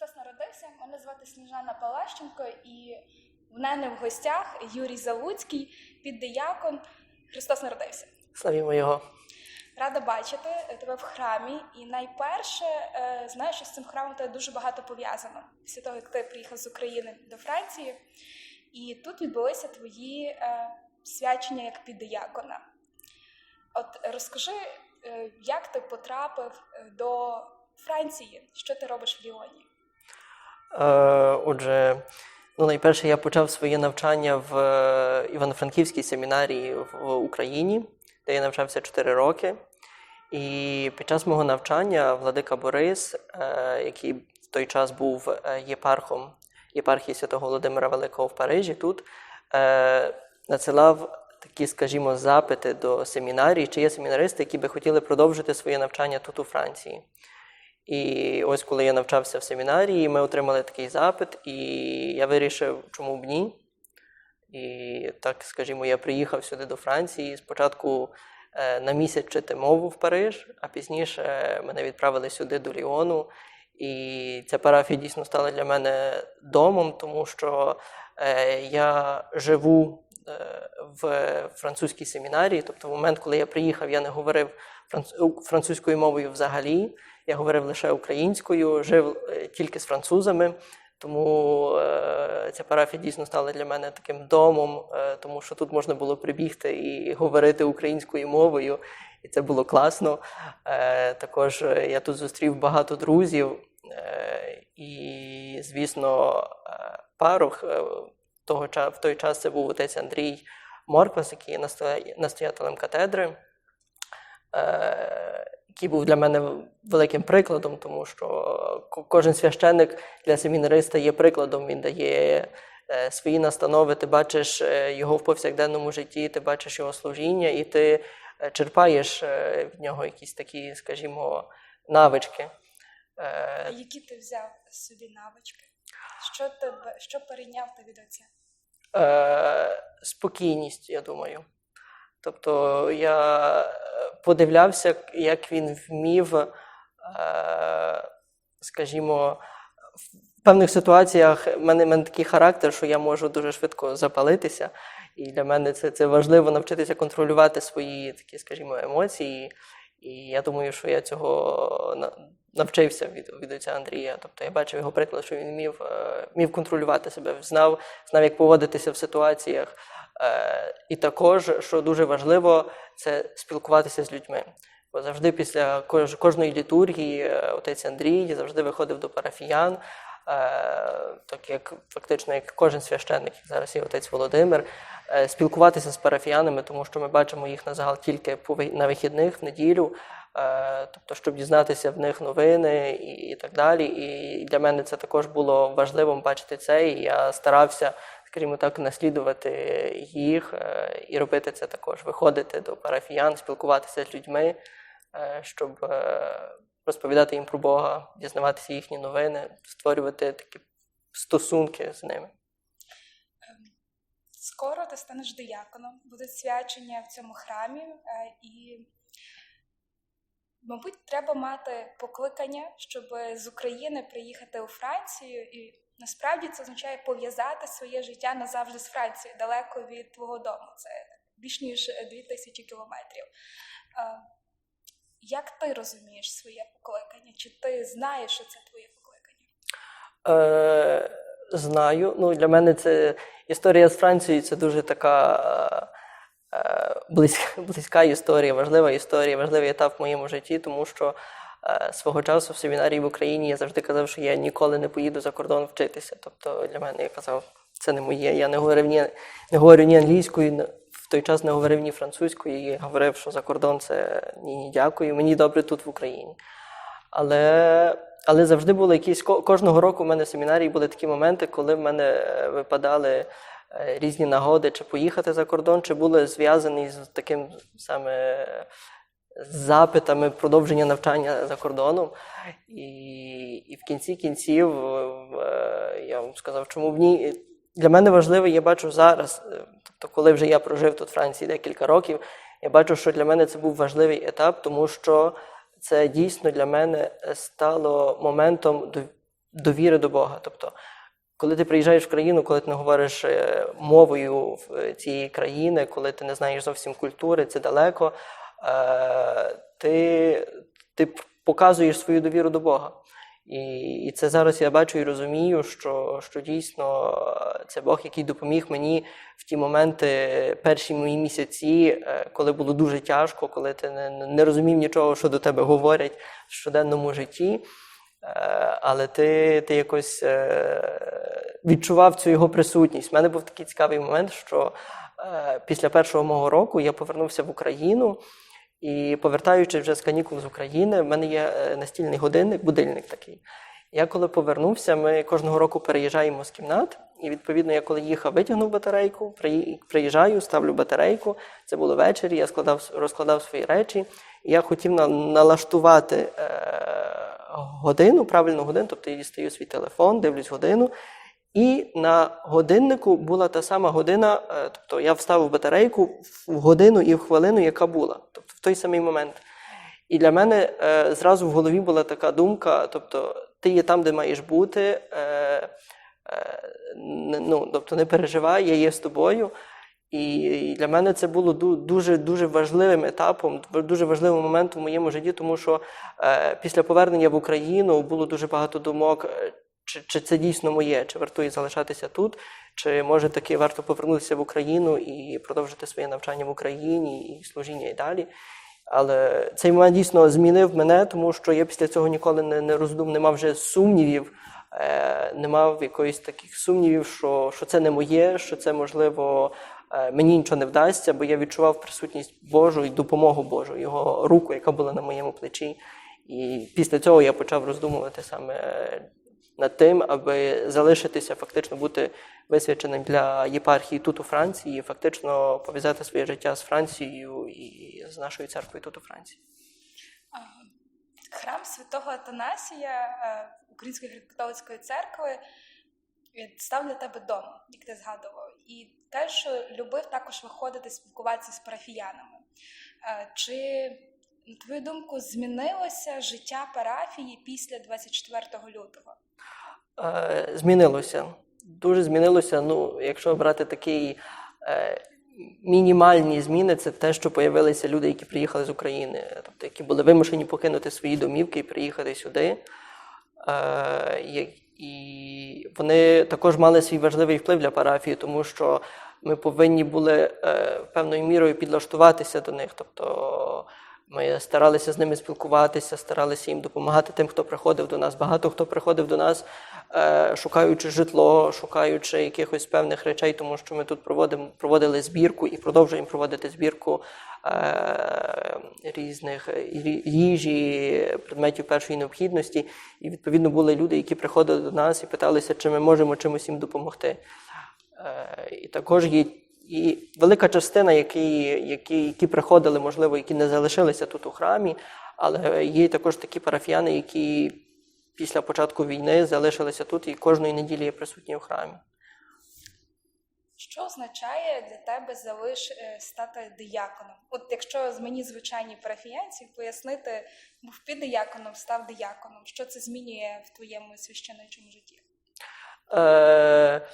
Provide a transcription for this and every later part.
Христос народився. Мене звати Сніжана Палащенко, і в мене в гостях Юрій Залуцький, піддиякон. Христос народився. Славімо Його. Рада бачити тебе в храмі. І найперше, е, знаєш, що з цим храмом тебе дуже багато пов'язано після того, як ти приїхав з України до Франції. І тут відбулися твої е, свячення як піддиякона. От розкажи, е, як ти потрапив до Франції? Що ти робиш в Ліоні? Е, отже, ну, найперше я почав своє навчання в е, Івано-Франківській семінарії в Україні, де я навчався 4 роки. І під час мого навчання владика Борис, е, який в той час був єпархом єпархії Святого Володимира Великого в Парижі, тут надсилав такі, скажімо, запити до семінарії, чи є семінаристи, які би хотіли продовжити своє навчання тут у Франції. І ось коли я навчався в семінарії, ми отримали такий запит, і я вирішив, чому б ні. І так, скажімо, я приїхав сюди до Франції. Спочатку е, на місяць вчити мову в Париж, а пізніше мене відправили сюди до Ліону. І ця парафія дійсно стала для мене домом, тому що е, я живу е, в французькій семінарії. Тобто, в момент, коли я приїхав, я не говорив франц- французькою мовою взагалі. Я говорив лише українською, жив е, тільки з французами. Тому е, ця парафія дійсно стала для мене таким домом, е, тому що тут можна було прибігти і говорити українською мовою, і це було класно. Е, також е, я тут зустрів багато друзів, е, і, звісно, е, парох того, в той час це був отець Андрій Морквас, який є настоятелем катедри е, який був для мене великим прикладом, тому що кожен священник для семінариста є прикладом, він дає е, свої настанови, ти бачиш е, його в повсякденному житті, ти бачиш його служіння, і ти е, черпаєш від нього якісь такі, скажімо, навички. Які ти взяв собі навички? Що тебе що перейняв ти від отця? е, спокійність, я думаю. Тобто я подивлявся, як він вмів, е, скажімо, в певних ситуаціях в мене, в мене такий характер, що я можу дуже швидко запалитися. І для мене це, це важливо навчитися контролювати свої такі, скажімо, емоції. І я думаю, що я цього навчився від, від отця Андрія. Тобто я бачив його приклад, що він вмів, е, вмів контролювати себе, знав, знав, як поводитися в ситуаціях. Е, І також, що дуже важливо, це спілкуватися з людьми. Бо завжди після кожної літургії е, отець Андрій завжди виходив до парафіян, е, так як фактично як кожен священник, як зараз є отець Володимир, спілкуватися з парафіянами, тому що ми бачимо їх на загал тільки на вихідних, в неділю. Тобто, щоб дізнатися в них новини і, так далі. І для мене це також було важливим бачити це. І я старався, скажімо так, наслідувати їх е, і робити це також, виходити до парафіян, спілкуватися з людьми, е, щоб е, розповідати їм про Бога, дізнаватися їхні новини, створювати такі стосунки з ними. Скоро ти станеш дияконом, будуть свячення в цьому храмі, і, мабуть, треба мати покликання, щоб з України приїхати у Францію. І насправді це означає пов'язати своє життя назавжди з Францією, далеко від твого дому. Це більш ніж 2000 кілометрів. Е, Як ти розумієш своє покликання? Чи ти знаєш, що це твоє покликання? Е, знаю. Ну, для мене це історія з Францією це дуже така е, е, близька, близька історія, важлива історія, важливий етап в моєму житті, тому що е, свого часу в семінарії в Україні я завжди казав, що я ніколи не поїду за кордон вчитися. Тобто для мене я казав, це не моє. Я не говорив ні, не говорю ні англійською, в той час не говорив ні французькою, і говорив, що за кордон це ні, ні дякую. Мені добре тут в Україні. Але, але завжди були якісь кожного року в мене в семінарії були такі моменти, коли в мене е, випадали е, різні нагоди, чи поїхати за кордон, чи були зв'язані з таким саме е, з запитами продовження навчання за кордоном. І, і в кінці кінців е, я вам сказав, чому б ні. Для мене важливо, я бачу зараз, е, тобто, коли вже я прожив тут в Франції декілька років, я бачу, що для мене це був важливий етап, тому що це дійсно для мене стало моментом довіри до Бога. Тобто, коли ти приїжджаєш в країну, коли ти не говориш е, мовою цієї країни, коли ти не знаєш зовсім культури, це далеко, е, ти, ти показуєш свою довіру до Бога. І, і це зараз я бачу і розумію, що, що дійсно е, це Бог, який допоміг мені в ті моменти, перші мої місяці, е, коли було дуже тяжко, коли ти не, не розумів нічого, що до тебе говорять в щоденному житті. Е, Але ти, ти якось е, відчував цю його присутність. У мене був такий цікавий момент, що е, після першого мого року я повернувся в Україну. І повертаючись вже з канікул з України, в мене є е, настільний годинник, будильник такий. Я коли повернувся, ми кожного року переїжджаємо з кімнат, і відповідно, я коли їхав, витягнув батарейку, приїжджаю, ставлю батарейку. Це було ввечері, я складав, розкладав свої речі. Я хотів на- налаштувати е, годину, правильну годину, тобто я дістаю свій телефон, дивлюсь годину. І на годиннику була та сама година, е, тобто я вставив батарейку в годину і в хвилину, яка була, в той самий момент. І для мене е, зразу в голові була така думка: тобто, ти є там, де маєш бути, е, е, ну, тобто не переживай, я є з тобою. І, для мене це було дуже дуже важливим етапом, дуже важливим моментом в моєму житті, тому що е, після повернення в Україну було дуже багато думок. Чи, чи це дійсно моє, чи вартує залишатися тут, чи може таки варто повернутися в Україну і продовжити своє навчання в Україні і служіння і далі. Але цей момент дійсно змінив мене, тому що я після цього ніколи не, не роздум, не мав вже сумнівів, е, не мав якоїсь таких сумнівів, що, що це не моє, що це можливо е, мені нічого не вдасться, бо я відчував присутність Божу і допомогу Божу, його руку, яка була на моєму плечі. І після цього я почав роздумувати саме над тим, аби залишитися, фактично бути висвяченим для єпархії тут у Франції, і фактично пов'язати своє життя з Францією і з нашою церквою тут у Франції. Храм святого Атанасія е, Української греко-католицької церкви е, став для тебе домом, як ти згадував. І теж що любив також виходити спілкуватися з парафіянами. Е, Чи, на твою думку, змінилося життя парафії після 24 лютого? Е, змінилося. Дуже змінилося. Ну, якщо брати такі е, мінімальні зміни, це те, що появилися люди, які приїхали з України, тобто які були вимушені покинути свої домівки і приїхати сюди. Е, і- вони також мали свій важливий вплив для парафії, тому що ми повинні були е, певною мірою підлаштуватися до них. Тобто ми старалися з ними спілкуватися, старалися їм допомагати тим, хто приходив до нас. Багато хто приходив до нас, е, шукаючи житло, шукаючи якихось певних речей, тому що ми тут проводимо, проводили збірку і продовжуємо проводити збірку е, різних їжі, предметів першої необхідності. І відповідно були люди, які приходили до нас і питалися, чи ми можемо чимось їм допомогти. Е, І також є і велика частина, які, які, які приходили, можливо, які не залишилися тут у храмі, але є також такі парафіяни, які після початку війни залишилися тут і кожної неділі є присутні у храмі. Що означає для тебе залиш е, стати дияконом? От якщо з мені звичайні парафіянці пояснити, був піддияконом, став дияконом, що це змінює в твоєму священничому житті? Е,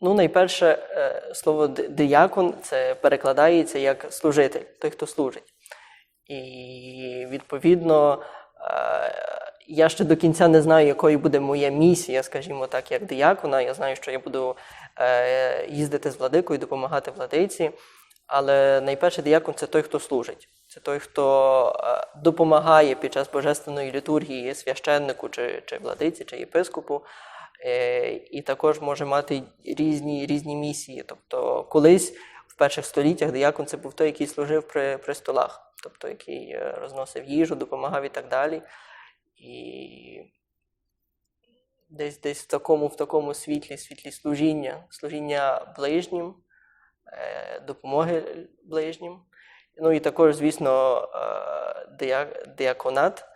ну, найперше, е, слово диякон це перекладається як служитель, той, хто служить. І відповідно, е, я ще до кінця не знаю, якою буде моя місія, скажімо так, як диякона. Я знаю, що я буду е, їздити з владикою, допомагати владиці. Але найперше диякон це той, хто служить. Це той, хто допомагає під час божественної літургії священнику, чи, чи владиці, чи єпископу. Е, і також може мати різні, різні місії. Тобто, колись в перших століттях диякон це був той, який служив при, при столах, тобто який е, розносив їжу, допомагав і так далі. І десь, десь в такому, в такому світлі, світлі служіння, служіння ближнім, е, допомоги ближнім. Ну і також, звісно, диаконат, е,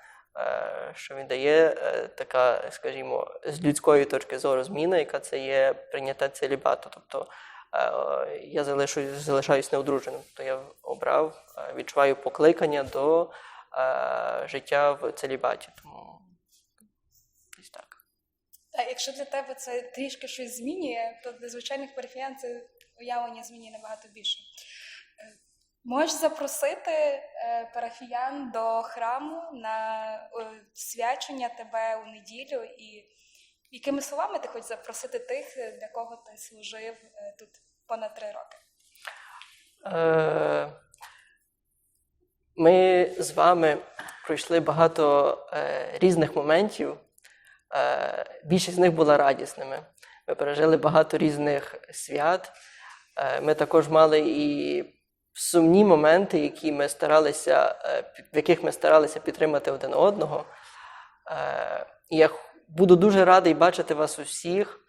що він дає е, така, скажімо, з людської точки зору зміна, яка це є прийняття целібату. Тобто е, я залишусь, залишаюсь неодруженим. Тобто я обрав, е, відчуваю покликання до е, життя в целібаті. Тому десь так. А якщо для тебе це трішки щось змінює, то для звичайних парафіян це уявлення змінює набагато більше. Можеш запросити е, парафіян до храму на е, свячення тебе у неділю, і якими словами ти хочеш запросити тих, е, для кого ти служив тут понад три роки? Ми з вами пройшли багато різних моментів. Більшість з них була радісними. Ми пережили багато різних свят. Ми також мали і сумні моменти, які ми старалися, е, в яких ми старалися підтримати один одного. Е, І я буду дуже радий бачити вас усіх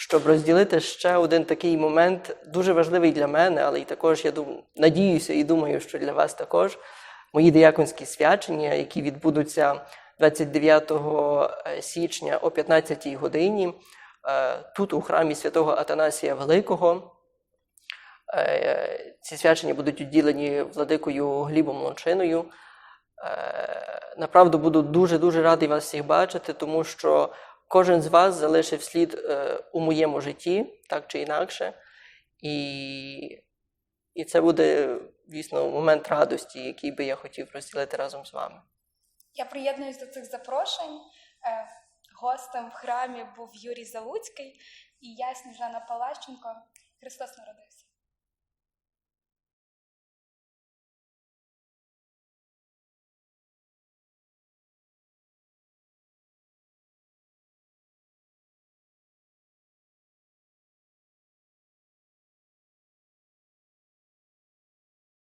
щоб розділити ще один такий момент, дуже важливий для мене, але й також я думаю, надіюся і думаю, що для вас також мої дияконські свячення, які відбудуться 29 січня о 15 годині, е, тут у храмі святого Атанасія Великого. Е, Ці свячення будуть відділені владикою Глібом Лончиною. Е, Направду буду дуже-дуже радий вас всіх бачити, тому що кожен з вас залишив слід е, у моєму житті, так чи інакше. І, і це буде, дійсно, момент радості, який би я хотів розділити разом з вами. Я приєднуюсь до цих запрошень. Гостем в храмі був Юрій Залуцький і я Сніжана Палащенко. Христос народився.